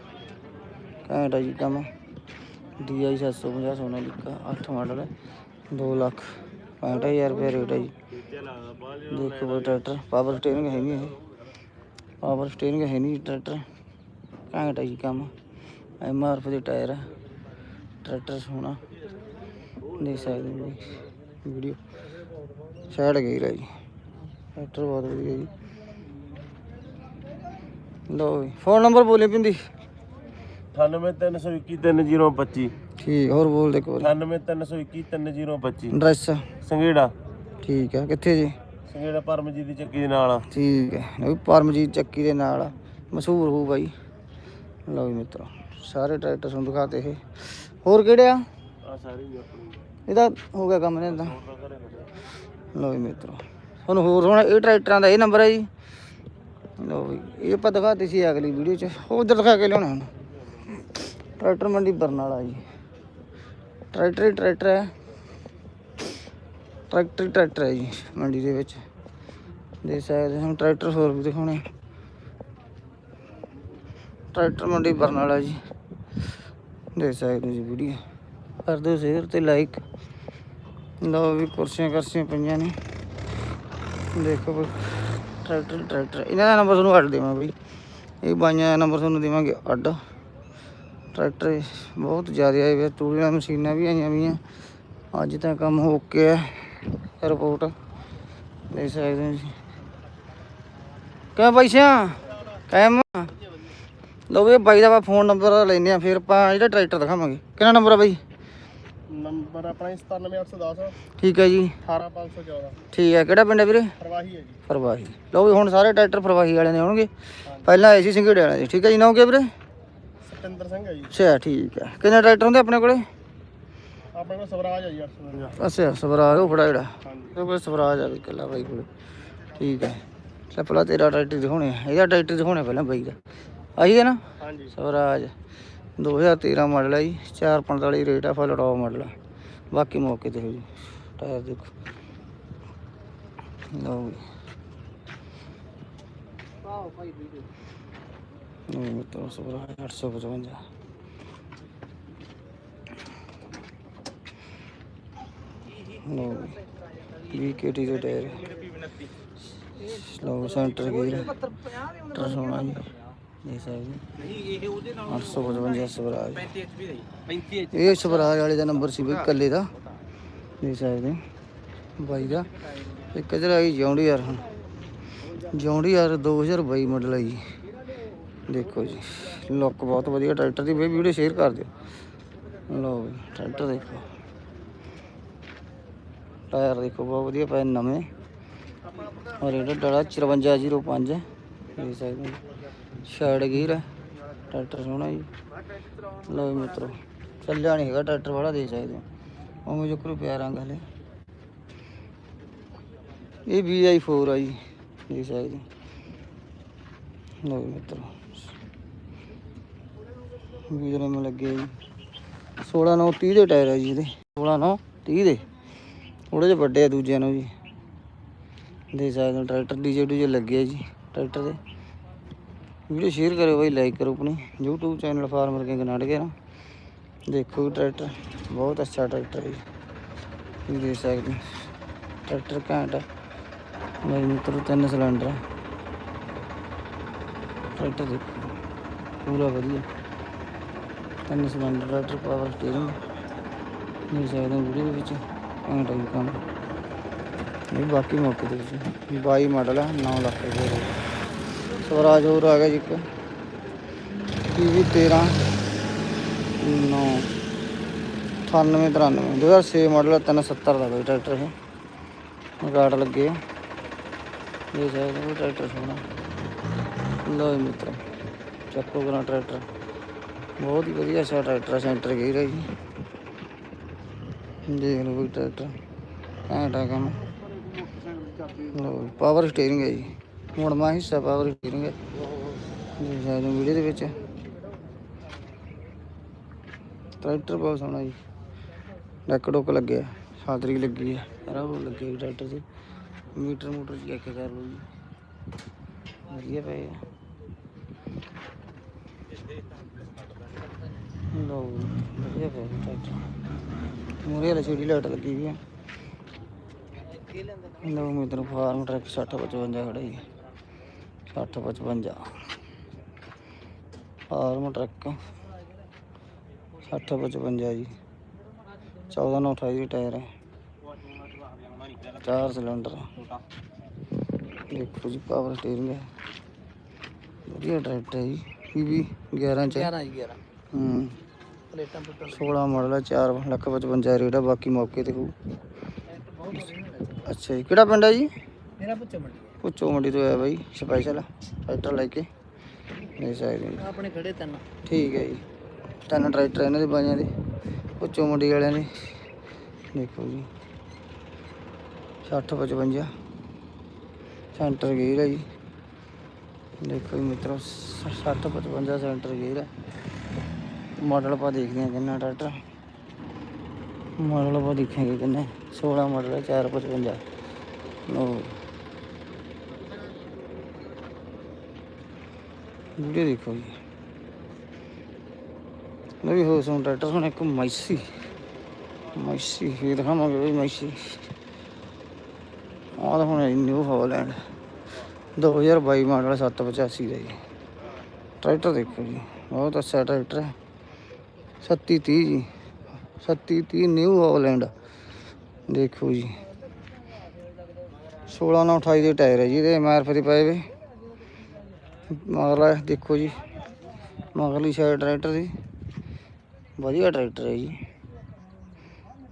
S1: ਘੈਂਟ ਹੈ ਜੀ ਕੰਮ। DI 750 ਸੋਨਾਲੀਕਾ 8 ਮਾਡਲ ਹੈ। 2 ਲੱਖ 65000 ਰੁਪਏ ਰੇਟ ਹੈ ਜੀ। ਦੇਖੋ ਬਈ ਟਰੈਕਟਰ ਪਾਵਰ ਸਟੀਅਰਿੰਗ ਹੈ। ਨਹੀਂ ਇਹ ਪਾਵਰ ਸਟੀਅਰਿੰਗ ਹੈ ਨਹੀਂ ਟਰੈਕਟਰ। ਘੈਂਟ ਹੈ ਜੀ ਕੰਮ। ਐਮਆਰਐਫ ਦੇ ਟਾਇਰ ਹੈ ਟਰੈਕਟਰ ਸੋਹਣਾ। ਦੇਖ ਸਕਦੇ ਹੋ ਵੀਡੀਓ। ਸਾਈਡ ਗਈ ਰਹੀ ਟਰੈਕਟਰ ਬਹੁਤ ਵਧੀਆ ਜੀ। ਲਓ ਜੀ ਫੋਨ ਨੰਬਰ ਬੋਲੇ ਪਿੰਦੀ।
S2: 9832133025
S1: ਠੀਕ ਹੋਰ ਬੋਲ ਦੇ ਕੋਲ
S2: 9832133025
S1: ਐਡਰੈਸ
S2: ਸੰਗੇੜਾ
S1: ਠੀਕ ਹੈ ਕਿੱਥੇ ਜੀ?
S2: ਸੰਗੇੜਾ ਪਰਮਜੀਤ ਦੀ ਚੱਕੀ ਦੇ ਨਾਲ ਆ।
S1: ਠੀਕ ਹੈ ਇਹ ਵੀ ਪਰਮਜੀਤ ਚੱਕੀ ਦੇ ਨਾਲ ਆ। ਮਸ਼ਹੂਰ ਹੋਊ ਬਾਈ। ਲਓ ਜੀ ਮਿੱਤਰੋ ਸਾਰੇ ਟਰੈਕਟਰ ਤੁਹਾਨੂੰ ਦਿਖਾਤੇ ਇਹ। ਹੋਰ ਕਿਹੜੇ ਆ?
S2: ਆ ਸਾਰੀ ਜੀ ਆਪਣੀ।
S1: ਇਹਦਾ ਹੋ ਗਿਆ ਕੰਮ ਨੇ ਤਾਂ ਲਓ ਜੀ ਮਿੱਤਰੋ ਤੁਹਾਨੂੰ ਹੋਰ ਹੁਣ ਇਹ ਟਰੈਕਟਰਾਂ ਦਾ ਇਹ ਨੰਬਰ ਹੈ ਜੀ। ਲਓ ਵੀ ਇਹ ਆਪਾਂ ਦਿਖਾਤੀ ਸੀ ਅਗਲੀ ਵੀਡੀਓ 'ਚ। ਉਧਰ ਦਿਖਾ ਕੇ ਲਿਆਉਣਾ ਹੁਣ। ਟਰੈਕਟਰ ਮੰਡੀ ਬਰਨਾਲਾ ਜੀ। ਟਰੈਕਟਰ ਹੀ ਟਰੈਕਟਰ ਹੈ। ਟਰੈਕਟਰ ਟਰੈਕਟਰ ਹੈ ਜੀ ਮੰਡੀ ਦੇ ਵਿੱਚ। ਦੇ ਸਕਦੇ ਹਾਂ ਟਰੈਕਟਰ ਹੋਰ ਵੀ ਦਿਖਾਉਣੇ। ਟਰੈਕਟਰ ਮੰਡੀ ਬਰਨਾਲਾ ਜੀ। ਦੇ ਸਕਦੇ ਹੋ ਜੀ ਵੀਡੀਓ ਕਰ ਦਿਓ ਸ਼ੇਅਰ ਤੇ ਲਾਈਕ ਲਓ ਵੀ ਕੁਰਸੀਆਂ ਕਰਸੀਆਂ ਪਈਆਂ ਨੇ। ਦੇਖੋ ਟਰੈਕਟਰ ਟਰੈਕਟਰ। ਇਹਨਾਂ ਦਾ ਨੰਬਰ ਤੁਹਾਨੂੰ ਅੱਡ ਦੇਵਾਂ ਬਈ। ਇਹ ਬਾਈਆਂ ਦਾ ਨੰਬਰ ਤੁਹਾਨੂੰ ਦੇਵਾਂਗੇ ਅੱਡ। ਟਰੈਕਟਰ ਬਹੁਤ ਜ਼ਿਆਦਾ ਆਏ ਵੇ, ਤੂੜੀਆਂ ਮਸ਼ੀਨਾਂ ਵੀ ਆਈਆਂ ਵੀਆਂ। ਅੱਜ ਤਾਂ ਕੰਮ ਹੋ ਕੇ ਹੈ ਰਿਪੋਰਟ ਦੇਖ ਸਕਦੇ ਹੋ ਜੀ ਕਿਵੇਂ ਪੈਸਿਆਂ ਕਾਇਮ ਲਓ ਇਹ ਬਾਈ ਦਾ ਆਪਾਂ ਫੋਨ ਨੰਬਰ ਲੈਨੇ ਆ ਫਿਰ ਆਪਾਂ ਜਿਹੜਾ ਟਰੈਕਟਰ ਦਿਖਾਵਾਂਗੇ। ਕਿਹੜਾ ਨੰਬਰ ਆ ਬਾਈ?
S2: ਨੰਬਰ ਆਪਣਾ 97810
S1: ਠੀਕ ਹੈ ਜੀ।
S2: 18514
S1: ਠੀਕ ਹੈ ਕਿਹੜਾ ਪਿੰਡ ਹੈ ਵੀਰੇ?
S2: ਪ੍ਰਵਾਹੀ ਹੈ ਜੀ।
S1: ਫਰਵਾਹੀ। ਲਓ ਵੀ ਹੁਣ ਸਾਰੇ ਟਰੈਕਟਰ ਫਰਵਾਹੀ ਵਾਲਿਆਂ ਦੇ ਆਉਣਗੇ ਪਹਿਲਾਂ ਆਏ ਸੀ ਸਿੰਗੜੇ ਵਾਲਿਆਂ ਦੇ। ਠੀਕ ਹੈ ਜੀ ਨਾਮ ਕੀ ਵੀਰੇ?
S2: ਸਤਿੰਦਰ ਸਿੰਘ ਹੈ ਜੀ।
S1: ਅੱਛਾ ਠੀਕ ਹੈ। ਕਿੰਨੇ ਟਰੈਕਟਰ ਹੁੰਦੇ ਆਪਣੇ ਕੋਲੇ?
S2: ਆਪਣੇ ਕੋਲ ਸਵਰਾਜ ਹੈ ਜੀ 855
S1: ਅੱਛਾ ਸਵਰਾਜ ਉਹ ਫੜਾ ਜਿਹੜਾ।
S2: ਹਾਂਜੀ।
S1: ਕੋਲ ਸਵਰਾਜ ਆ ਵੀ ਇਕੱਲਾ ਬਾਈ ਕੋਲੇ। ਠੀਕ ਹੈ। ਲੈ ਪਹਿਲਾਂ ਤੇਰਾ ਟਰੈਕਟਰ ਦਿਖਾਉਣੇ ਆ। ਇਹਦਾ ਟਰੈਕਟਰ ਦਿਖਾਉਣੇ ਪਹਿਲਾਂ ਬਾਈ ਦਾ। ਆਹੀ ਹੈ ਨਾ?
S2: ਹਾਂਜੀ।
S1: ਸਵਰਾਜ। 2013 ਮਾਡਲ ਹੈ ਜੀ 445 ਰੇਟ ਆ ਫੁੱਲ ਟੌਪ ਮਾਡਲ ਆ ਬਾਕੀ ਮੌਕੇ ਤੇ ਹੋ ਜੀ। ਟਾਇਰ ਦੇਖੋ। ਲਓ ਵੀ ਆਓ ਭਾਈ ਵੀਡੀਓ ਮਿੱਤਰੋ ਸਵਰਾਜ 855 ਲਓ ਵੀ 20 ਕੇਟੀ ਦੇ ਟਾਇਰ। ਸਲੋ ਸੈਂਟਰ ਗੇਅਰ ਸੋਣਾ ਜੀ। ਇਹ ਸਾਹਿਬ ਜੀ। 855 ਸਵਰਾਜ
S3: 35
S1: ਇਹ ਸਵਰਾਜ ਵਾਲੇ ਦਾ ਨੰਬਰ ਸੀ ਬਈ ਕੱਲੇ ਦਾ। ਦੇ ਸਕਦੇ ਹੋ। ਬਾਈ ਦਾ। ਇੱਕ ਇਧਰ ਆਈ ਜੌਂਡੀ ਯਾਰ ਹੁਣ। ਜੌਂਡੀ ਯਾਰ 2022 ਮਾਡਲ ਆ ਜੀ। ਦੇਖੋ ਜੀ ਲੁੱਕ ਬਹੁਤ ਵਧੀਆ। ਟਰੈਕਟਰ ਦੀ ਬਈ ਵੀਡੀਓ ਸ਼ੇਅਰ ਕਰ ਦਿਓ। ਲਓ ਵੀ ਟਰੈਕਟਰ ਦੇਖੋ। ਟਾਇਰ ਦੇਖੋ ਬਹੁਤ ਵਧੀਆ ਪਏ ਨਵੇਂ। ਔਰ ਇਹਦਾ ਡੜਾ 5405 ਦੇ ਸਕਦੇ ਸ਼ਾਇਡ ਗੀਰ ਹੈ ਟਰੈਕਟਰ ਸੋਹਣਾ ਜੀ। ਲਓ ਜੀ ਮਿੱਤਰੋ, ਚੱਲਿਆ ਨਹੀਂ ਹੈਗਾ ਟਰੈਕਟਰ ਵਾਲਾ, ਦੇ ਸਕਦੇ ਹੋ। ਉਵੇਂ ਜੋ ਪਿਆ ਰੰਗ ਹਲੇ। ਇਹ VI4 ਆ ਜੀ ਦੇਖ ਸਕਦੇ ਲਓ ਜੀ ਮਿੱਤਰੋ। ਵੀਰੇ ਨੂੰ ਲੱਗੇ ਜੀ। 16 9 30 ਦੇ ਟਾਇਰ ਆ ਜੀ ਇਹਦੇ। 16 9 30 ਦੇ। ਥੋੜੇ ਜਿਹੇ ਵੱਡੇ ਆ ਦੂਜਿਆਂ ਨੂੰ ਜੀ ਦੇ ਸਕਦੇ ਹੋ। ਟਰੈਕਟਰ ਡੀਜੇ ਡੀਜੇ ਲੱਗੇ ਆ ਜੀ, ਟਰੈਕਟਰ ਦੇ। ਵੀਡੀਓ ਸ਼ੇਅਰ ਕਰਿਓ ਬਾਈ ਲਾਈਕ ਕਰੋ ਆਪਣੀ। YouTube ਚੈਨਲ ਫਾਰਮਰ ਕਿੰਗ ਨਾਟਕੇ ਨਾ। ਦੇਖੋ ਜੀ ਟਰੈਕਟਰ ਬਹੁਤ ਅੱਛਾ ਟਰੈਕਟਰ ਹੈ ਜੀ। ਤੁਸੀਂ ਦੇਖ ਸਕਦੇ ਟਰੈਕਟਰ ਘੈਂਟ ਹੈ। ਮੇਰੇ ਮਿੱਤਰੋ, ਤਿੰਨ ਸਿਲੰਡਰ ਟਰੈਕਟਰ ਦੇਖੋ। ਪੂਰਾ ਵਧੀਆ। ਤਿੰਨ ਸਿਲੰਡਰ ਟਰੈਕਟਰ ਪਾਵਰ ਸਟੀਅਰਿੰਗ ਦੇਖ ਸਕਦੇ ਹੋ ਵੀਡੀਓ ਦੇ ਵਿੱਚ। ਘੈਂਟ ਹੈ ਕੰਮ। ਇਹ ਬਾਕੀ ਮੌਕੇ ਦੇ ਵਿੱਚ 22 ਮਾਡਲ ਹੈ 9 ਲੱਖ ਰੁਪਏ ਸਵਰਾਜ ਹੋਰ ਆ ਗਿਆ ਜੀ ਇੱਕ। ਪੀਵੀ 13 9 98 93 2006 ਮਾਡਲ 370 ਦਾ ਬਈ ਟਰੈਕਟਰ ਇਹ। ਗਾਰਡ ਲੱਗੇ ਆ। ਇਹ ਸਾਈਡ ਉਹ ਟਰੈਕਟਰ ਸੋਹਣਾ। ਲਓ ਮਿੱਤਰ ਮਿੱਤਰੋ, ਚੱਕੋ ਕਰਾਂ ਟਰੈਕਟਰ ਬਹੁਤ ਹੀ ਵਧੀਆ ਸਾ ਟਰੈਕਟਰ ਸੈਂਟਰ ਗਈ ਰਹੀ ਜੀ। ਦੇਖ ਲਓ ਵੀ ਟਰੈਕਟਰ ਘੈਂਟ ਆ ਕੰਮ। ਲਓ ਪਾਵਰ ਸਟੀਅਰਿੰਗ ਹੈ ਜੀ। ਹੁਣ ਮੈਂ ਹਿੱਸਾ ਪਾਵਰ ਸਟੀਅਰਿੰਗ ਜੀ ਸ਼ਾਇਦ ਵੀਡੀਓ ਦੇ ਵਿੱਚ। ਟਰੈਕਟਰ ਬਹੁਤ ਸੋਹਣਾ ਜੀ। ਡੱਕ ਡੁੱਕ ਲੱਗਿਆ, ਸਾਦਰੀ ਲੱਗੀ ਹੈ ਸਾਰਾ ਉਹ ਟਰੈਕਟਰ 'ਚ ਮੀਟਰ ਮੂਟਰ ਚੈੱਕ ਕਰ ਲਓ ਜੀ। ਵਧੀਆ ਪਏ ਆ। ਲਓ ਵਧੀਆ ਪਏ ਟਰੈਕਟਰ। ਮੂਰੇ ਵਾਲੀ ਛੋਟੀ ਲਾਈਟ ਲੱਗੀ ਵੀ ਆ। ਲਓ ਮਿੱਤਰ ਫਾਰਮ ਟਰੱਕ 60 55 ਖੜਾ ਜੀ। 60 55 ਫਾਰਮ ਟਰੱਕ 60 55 ਜੀ। 14 ਨੌ 28 ਦੇ ਟਾਇਰ ਹੈ। ਚਾਰ ਸਿਲੰਡਰ। ਦੇਖੋ ਜੀ ਪਾਵਰ ਸਟੀਅਰਿੰਗ ਹੈ। ਵਧੀਆ ਟਰੈਕਟਰ ਹੈ ਜੀ। ਪੀਵੀ 11 ਚ
S3: 11 11
S1: ਹੂੰ।
S3: ਪਲੇਟਾਂ ਪੁੱਟਾਂ
S1: 16 ਮਾਡਲ ਹੈ 4 ਲੱਖ 55 ਰੇਟ ਹੈ ਬਾਕੀ ਮੌਕੇ ਤੇ ਹੋਊ। ਅੱਛਾ ਜੀ ਕਿਹੜਾ ਪਿੰਡ ਹੈ ਜੀ?
S3: ਮੇਰਾ ਪੁੱਛੋ ਮੰਡੀ।
S1: ਪੁੱਛੋ ਮੰਡੀ ਤੋਂ ਆਇਆ ਬਾਈ ਸਪੈਸ਼ਲ ਟਰੈਕਟਰ ਲੈ ਕੇ ਲੈ ਸਕਦੇ ਜੀ
S3: ਆਪਣੇ ਖੜੇ ਤਿੰਨ।
S1: ਠੀਕ ਹੈ ਜੀ। ਤਿੰਨ ਟਰੈਕਟਰ ਇਹਨਾਂ ਦੇ ਬਾਈਆਂ ਦੇ ਪੁੱਛੋ ਮੰਡੀ ਵਾਲਿਆਂ ਦੇ। ਦੇਖੋ ਜੀ। 60 55 ਸੈਂਟਰ ਗੇਅਰ ਹੈ ਜੀ। ਦੇਖੋ ਜੀ ਮਿੱਤਰੋ 60 55 ਸੈਂਟਰ ਗੇਅਰ ਹੈ। ਮਾਡਲ ਆਪਾਂ ਦੇਖਦੇ ਹਾਂ ਕਿੰਨਾ ਟਰੈਕਟਰ। ਮਾਡਲ ਆਪਾਂ ਦੇਖਾਂਗੇ ਕਿੰਨੇ। 16 ਮਾਡਲ ਹੈ 455 ਲੋ ਵੀਡੀਓ ਦੇਖੋ ਜੀ। ਲੈ ਵੀ ਹੋ ਸੋਂ ਟਰੈਕਟਰ, ਹੁਣ ਇੱਕ ਮੈਸੀ ਮੈਸੀ ਇਹ ਦਿਖਾਵਾਂਗੇ ਬਈ ਮੈਸੀ ਆਹ ਤਾਂ ਹੁਣ ਨਿਊ ਹਾਲੈਂਡ 2022 ਮਾਡਲ 785 ਦਾ ਜੀ। ਟਰੈਕਟਰ ਦੇਖੋ ਜੀ, ਬਹੁਤ ਅੱਛਾ ਟਰੈਕਟਰ ਹੈ। 3730 ਜੀ। 3730 ਨਿਊ ਹਾਲੈਂਡ ਦੇਖੋ ਜੀ। 16 ਨਾਲ 28 ਦੇ ਟਾਇਰ ਹੈ ਜੀ ਇਹਦੇ ਐਮਆਰਐਫ ਦੇ ਪਏ ਵੇ। ਮਗਰਲਾ ਦੇਖੋ ਜੀ। ਮਗਰਲੀ ਸਾਈਡ ਟਰੈਕਟਰ ਦੀ। ਵਧੀਆ ਟਰੈਕਟਰ ਹੈ ਜੀ।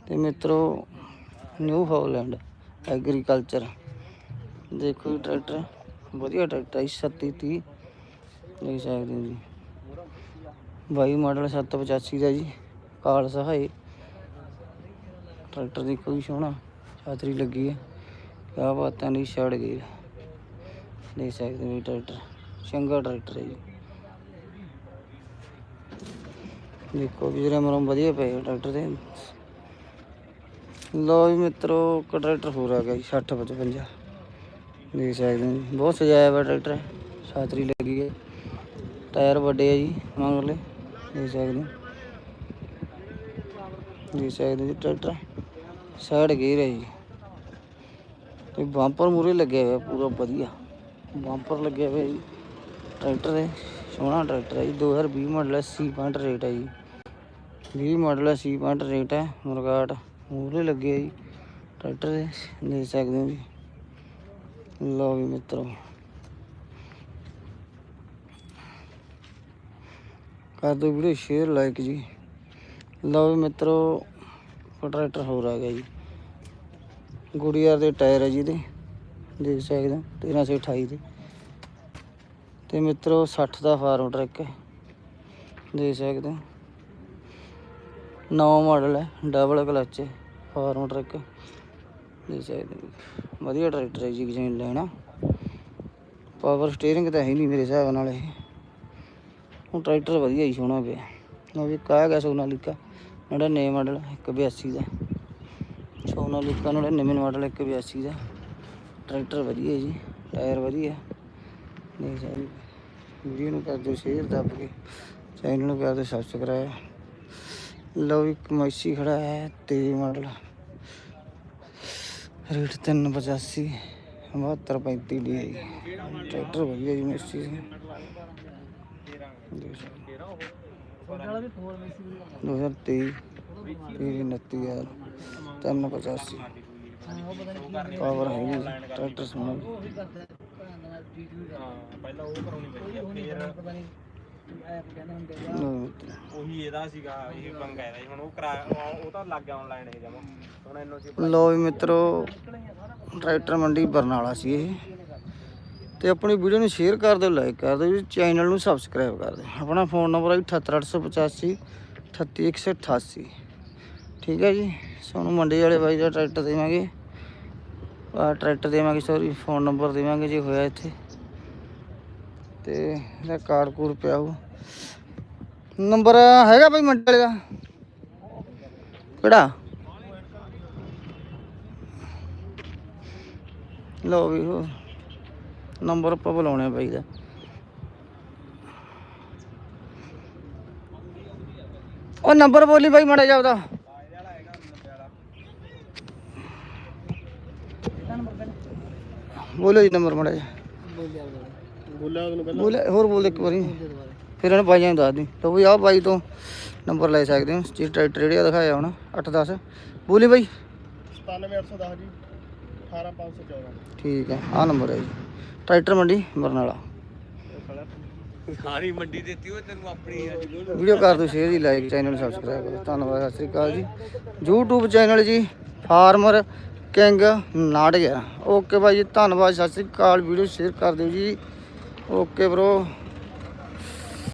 S1: ਤੇ ਮਿੱਤਰੋ ਨਿਊ ਹਾਲੈਂਡ ਐਗਰੀਕਲਚਰ ਦੇਖੋ ਜੀ ਟਰੈਕਟਰ ਵਧੀਆ ਟਰੈਕਟਰ ਹੈ 3730 ਦੇਖ ਸਕਦੇ ਹੋ ਜੀ। ਬਾਈ ਮਾਡਲ 785 ਦਾ ਜੀ ਕਾਲ ਸਹਾਈ ਟਰੈਕਟਰ ਦੀ ਕੋਈ ਸੋਹਣਾ, ਛਾਤਰੀ ਲੱਗੀ ਹੈ। ਕਿਆ ਬਾਤਾਂ ਨਹੀਂ ਛੜ ਗਈ। ਦੇਖ ਸਕਦੇ ਹੋ ਜੀ ਟਰੈਕਟਰ ਚੰਗਾ ਟਰੈਕਟਰ ਹੈ ਜੀ। ਦੇਖੋ ਵੀਰੇ ਮਰਮ ਵਧੀਆ ਪਏ ਟਰੈਕਟਰ ਦੇ ਲੋ ਜੀ ਮਿੱਤਰੋ ਟਰੈਕਟਰ ਹੋਰ ਆ ਗਿਆ 60 55 ਦੇਖ ਸਕਦੇ ਹੋ ਬਹੁਤ ਸਜਾਇਆ ਹੋਇਆ ਟਰੈਕਟਰ ਛਾਤਰੀ ਲੱਗੀ ਹੈ। ਟਾਇਰ ਵੱਡੇ ਆ ਜੀ ਮਗਰਲੇ ਦੇਖ ਸਕਦੇ ਹੋ। ਦੇਖ ਸਕਦੇ ਹੋ ਜੀ ਟਰੈਕਟਰ ਸਾਈਡ ਗੇਅਰ ਹੈ ਜੀ। ਤੇ ਬੰਪਰ ਮੂਰੇ ਲੱਗਿਆ ਹੋਇਆ, ਪੂਰਾ ਵਧੀਆ। ਬੰਪਰ ਲੱਗਿਆ ਹੋਇਆ ਜੀ। ਟਰੈਕਟਰ ਦੇ ਸੋਹਣਾ ਟਰੈਕਟਰ ਹੈ ਜੀ। 2020 ਮਾਡਲ ਹੈ ਸੀ ਪੁਆਇੰਟ ਰੇਟ ਹੈ ਜੀ। 20 ਮਾਡਲ ਹੈ ਸੀ ਪੁਆਇੰਟ ਰੇਟ ਹੈ, ਮੁਰਗਾਟ। ਮੂਰੇ ਲੱਗੇ ਆ ਜੀ। ਟਰੈਕਟਰ ਦੇ, ਦੇਖ ਸਕਦੇ ਹੋ ਜੀ। ਲਓ ਵੀ ਮਿੱਤਰੋ। ਕਰ ਦਿਓ ਵੀਡੀਓ ਸ਼ੇਅਰ ਲਾਈਕ ਜੀ। ਲਓ ਵੀ ਮਿੱਤਰੋ ਟਰੈਕਟਰ ਹੋਰ ਆ ਗਿਆ ਜੀ। ਗੁੜੀਆਰ ਦੇ ਟਾਇਰ ਹੈ ਜੀ ਇਹਦੇ। ਦੇਖ ਸਕਦੇ ਹੋ 1328 ਦੇ। ਤੇ ਮਿੱਤਰੋ 60 ਦਾ ਫਾਰਮ ਟਰੱਕ ਹੈ। ਦੇਖ ਸਕਦੇ ਹੋ। ਨਵਾਂ ਮਾਡਲ ਹੈ ਡਬਲ ਕਲਚ ਹੈ, ਫਾਰਮ ਟਰੱਕ ਦੇਖ ਸਕਦੇ ਹੋ। ਵਧੀਆ ਟਰੈਕਟਰ ਹੈ ਜੀ ਗਜੈਨ ਲੈਣਾ। ਪਾਵਰ ਸਟੀਅਰਿੰਗ ਤਾਂ ਹੈ ਨਹੀਂ ਮੇਰੇ ਹਿਸਾਬ ਨਾਲ ਇਹ। ਹੁਣ ਟਰੈਕਟਰ ਵਧੀਆ ਹੀ ਸੋਹਣਾ ਪਿਆ। ਉਹ ਵੀ ਕਾਹ ਗਿਆ ਸੋਨਾਲੀਕਾ? 99 ਮਾਡਲ 182 ਦਾ। ਸੋਨਾਲੀਕਾ 99 ਮਾਡਲ 182 ਦਾ। ਟਰੈਕਟਰ ਵਧੀਆ ਜੀ, ਟਾਇਰ ਵਧੀਆ। ਦੇਖ ਸਕਦੇ ਵੀਡੀਓ ਨੂੰ ਕਰ ਦਿਓ ਸ਼ੇਅਰ ਦੱਬ ਕੇ। ਚੈਨਲ ਨੂੰ ਕਰ ਦਿਓ ਸਬਸਕ੍ਰਾਈਬ ਲਓ ਇੱਕ ਮੈਸੀ ਖੜਾ ਹੈ, ਤੇ ਮਾਡਲ। ਰੇਟ 385 7235 ਡੀ ਹੈ ਟਰੈਕਟਰ ਵਧੀਆ ਜੀ, ਮੈਸੀ ਦੋ ਹਜ਼ਾਰ ਤੇਈ ਉਨੱਤੀ ਹਜ਼ਾਰ, ਤਿੰਨ ਪਚਾਸੀ।
S3: ਹਾਂ ਉਹ ਪਤਾ
S1: ਪਾਵਰ ਟਰੈਕਟਰ ਸੋਹਣਾ
S3: ਉਹ ਵੀ ਕਰਦਾ ਭੈਣ ਦਾ ਟੀਟ ਵੀ ਕਰਦਾ
S2: ਹਾਂ ਪਹਿਲਾਂ ਉਹ ਕਰਾਉਣੀ
S3: ਕੋਈ ਉਹ ਨਹੀਂ ਕਰਦਾ, ਪਤਾ ਨਹੀਂ ਐਪ ਕਹਿੰਦੇ ਹੁੰਦੇ ਆ
S1: ਲਓ ਮਿੱਤਰੋ।
S2: ਉਹੀ ਇਹਦਾ ਸੀਗਾ ਇਹ ਪੰਗਾ ਇਹਦਾ ਸੀ। ਹੁਣ ਉਹ ਕਰਾ ਉਹ- ਉਹ ਤਾਂ ਲੱਗ ਗਿਆ ਆਨਲਾਈਨ ਇਹ ਜਮਾ। ਹੁਣ ਇਹਨੂੰ ਸੀ
S1: ਲਓ ਵੀ ਮਿੱਤਰੋ ਟਰੈਕਟਰ ਮੰਡੀ ਬਰਨਾਲਾ ਸੀ ਇਹ। ਤੇ ਆਪਣੀ ਵੀਡੀਓ ਨੂੰ ਸ਼ੇਅਰ ਕਰ ਦਿਓ ਲਾਈਕ ਕਰ ਦਿਓ ਜੀ ਚੈਨਲ ਨੂੰ ਸਬਸਕ੍ਰਾਈਬ ਕਰ ਦਿਓ। ਆਪਣਾ ਫੋਨ ਨੰਬਰ ਹੈ 78885 38188 ਠੀਕ ਹੈ ਜੀ? ਸਾਨੂੰ ਮੰਡੀ ਵਾਲੇ ਬਾਈ ਦਾ ਟਰੈਕਟਰ ਦੇਵਾਂਗੇ। ਆ ਟਰੈਕਟਰ ਦੇਵਾਂਗੇ ਸੌਰੀ ਫੋਨ ਨੰਬਰ ਦੇਵਾਂਗੇ ਜੇ ਹੋਇਆ ਇੱਥੇ। ਤੇ ਇਹਦਾ ਕਾਰਡ ਕੂਡ ਪਿਆ ਹੋ ਨੰਬਰ ਹੈਗਾ ਬਾਈ ਮੰਡੀ ਦਾ? ਕਿਹੜਾ? ਲਓ ਵੀ ਉਹ ਨੰਬਰ ਆਪਾਂ ਬੁਲਾਉਣੇ ਬਾਈ ਦਾ। ਉਹ ਨੰਬਰ ਬੋਲੀ ਬਾਈ ਮੜਾ ਜਾਵਦਾ ਬੋਲੋ ਜੀ ਨੰਬਰ ਮੜਾ ਜਾ
S3: ਬੋਲਿਆ ਉਹਦਾ
S2: ਬੋਲਿਆ ਉਹਨੂੰ ਪਹਿਲਾਂ?
S1: ਬੋਲੇ ਹੋਰ ਬੋਲ ਇੱਕ ਵਾਰੀ। ਫਿਰ ਉਹਨੇ ਬਾਈਆਂ ਨੂੰ ਦੱਸ ਦੀ। ਤਾਂ ਵੀ ਆਹ ਬਾਈ ਤੋਂ ਨੰਬਰ ਲੈ ਸਕਦੇ ਹੋ। ਜੀ ਟਰੈਕਟਰ ਜਿਹੜਾ ਦਿਖਾਇਆ ਹੁਣ 8 10 ਬੋਲੀ ਬਾਈ।
S2: 97810 ਜੀ 18514
S1: ਠੀਕ ਹੈ ਆਹ ਨੰਬਰ ਹੈ ਜੀ। ਟਰੈਕਟਰ ਮੰਡੀ ਬਰਨਾਲਾ।
S2: ਸਾਰੀ ਮੰਡੀ ਦਿੱਤੀ ਉਹ ਤੈਨੂੰ ਆਪਣੀ
S1: ਵੀਡੀਓ ਕਰ ਦਿਓ ਸ਼ੇਅਰ ਜੀ ਲਾਈਕ ਚੈਨਲ ਨੂੰ ਸਬਸਕ੍ਰਾਈਬ ਕਰੋ। ਧੰਨਵਾਦ ਸਤਿ ਸ੍ਰੀ ਅਕਾਲ ਜੀ। YouTube ਚੈਨਲ ਜੀ ਫਾਰਮਰ ਕਿੰਗ ਨਾੜ ਗਿਆ ਓਕੇ ਬਾਈ ਜੀ ਧੰਨਵਾਦ ਸਤਿ ਸ੍ਰੀ ਅਕਾਲ। ਵੀਡੀਓ ਸ਼ੇਅਰ ਕਰ ਦਿਓ ਜੀ। Okay bro